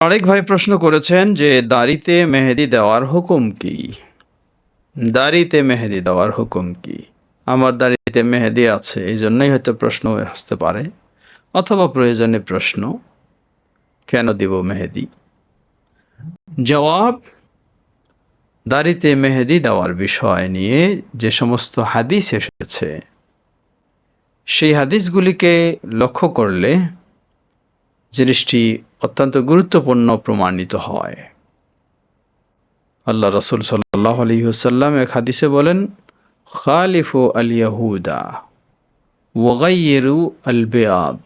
আরেক ভাই প্রশ্ন করেছেন যে দাড়িতে মেহেদি দেওয়ার হুকুম কি? দাড়িতে মেহেদি দেওয়ার হুকুম কি? আমার দাড়িতে মেহেদি আছে এই জন্যই হয়তো প্রশ্ন আসতে পারে। অথবা প্রয়োজনে প্রশ্ন, কেন দিব মেহেদি? জবাব, দাড়িতে মেহেদি দেওয়ার বিষয় নিয়ে যে সমস্ত হাদিস এসেছে, সেই হাদিসগুলিকে লক্ষ্য করলে জিনিসটি অত্যন্ত গুরুত্বপূর্ণ প্রমাণিত হয়। আল্লাহ রসুল সাল্লাহ আলী হুসাল্লাম এক হাদিসে বলেন, খালিফু আল ইয়াহুদা ওগাইয়েরু আল বেয়াদ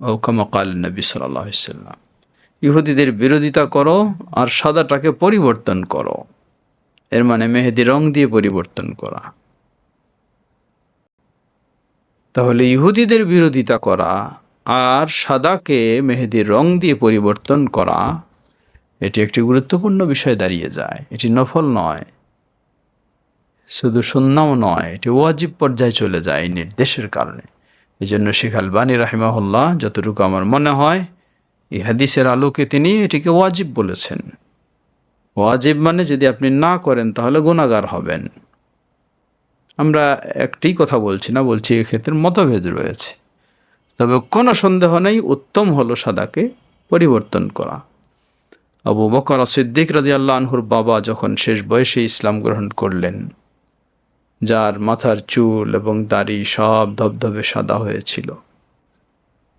ও কামাকাল নবী সাল্লাম ইহুদিদের বিরোধিতা করো আর সাদাটাকে পরিবর্তন করো। এর মানে মেহেদি রং দিয়ে পরিবর্তন করা। তাহলে ইহুদিদের বিরোধিতা করা আর সাদাকে মেহেদির রং দিয়ে পরিবর্তন করা, এটি একটি গুরুত্বপূর্ণ বিষয় দাঁড়িয়ে যায়। এটি নফল নয়, শুধু সুন্নাও নয়, এটি ওয়াজিব পর্যায়ে চলে যায় এই নির্দেশের কারণে। এই জন্য শেখ আলবানী রাহিমাহুল্লাহ, যতটুকু আমার মনে হয়, এই হাদিসের আলোকে তিনি এটিকে ওয়াজিব বলেছেন। ওয়াজিব মানে যদি আপনি না করেন, তাহলে গুণাগার হবেন। আমরা একটি কথা বলছি না, বলছি এক্ষেত্রে মতভেদ রয়েছে। তবে কোনো সন্দেহ নেই, উত্তম হলো সাদাকে পরিবর্তন করা। আবু বকর সিদ্দিক রাজি আনহুর বাবা যখন শেষ বয়সে ইসলাম গ্রহণ করলেন, যার মাথার চুল এবং দাড়ি সব ধবধবে সাদা হয়েছিল।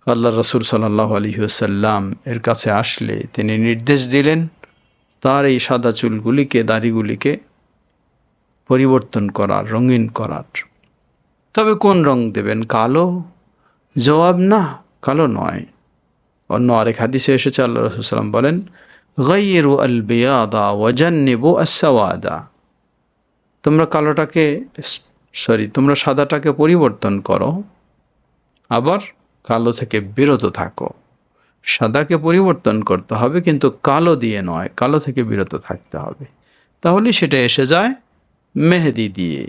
আল্লাহ রসুল সাল্লাহ আলহিউসাল্লাম এর কাছে আসলে তিনি নির্দেশ দিলেন, তার এই সাদা চুলগুলিকে, দাড়িগুলিকে পরিবর্তন করার, রঙিন করার। তবে কোন রং দেবেন, কালো জবাব না, কালো নয়। অন্য আরেক হাদিসে এসেছে, আল্লাহ রসুলাম বলেন গাইয়েরু আল বেয়াদা ওয়াজান্নেবু আসাওয়াদা তোমরা কালোটাকে, সরি, তোমরা সাদাটাকে পরিবর্তন করো, আবার কালো থেকে বিরত থাকো। সাদাকে পরিবর্তন করতে হবে, কিন্তু কালো দিয়ে নয়, কালো থেকে বিরত থাকতে হবে। তাহলে সেটা এসে যায় মেহেদি দিয়ে,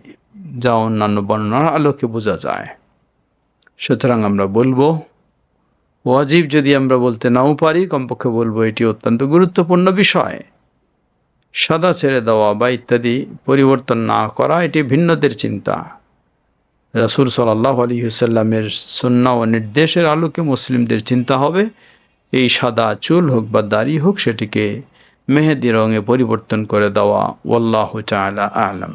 যা অন্যান্য বর্ণনার আলোকে বোঝা যায়। সুতরাং আমরা বলব, ওয়াজিব যদি আমরা বলতে নাও পারি, কমপক্ষে বলব এটি অত্যন্ত গুরুত্বপূর্ণ বিষয়। সাদা ছেড়ে দেওয়া বা ইত্যাদি পরিবর্তন না করা, এটি ভিন্নদের চিন্তা। রাসুল সাল্লাহ আলী হুসাল্লামের সন্না ও নির্দেশের আলোকে মুসলিমদের চিন্তা হবে, এই সাদা চুল হোক বা দাড়ি হোক, সেটিকে মেহেদি রঙে পরিবর্তন করে দেওয়া ওল্লাহ চালা আলম।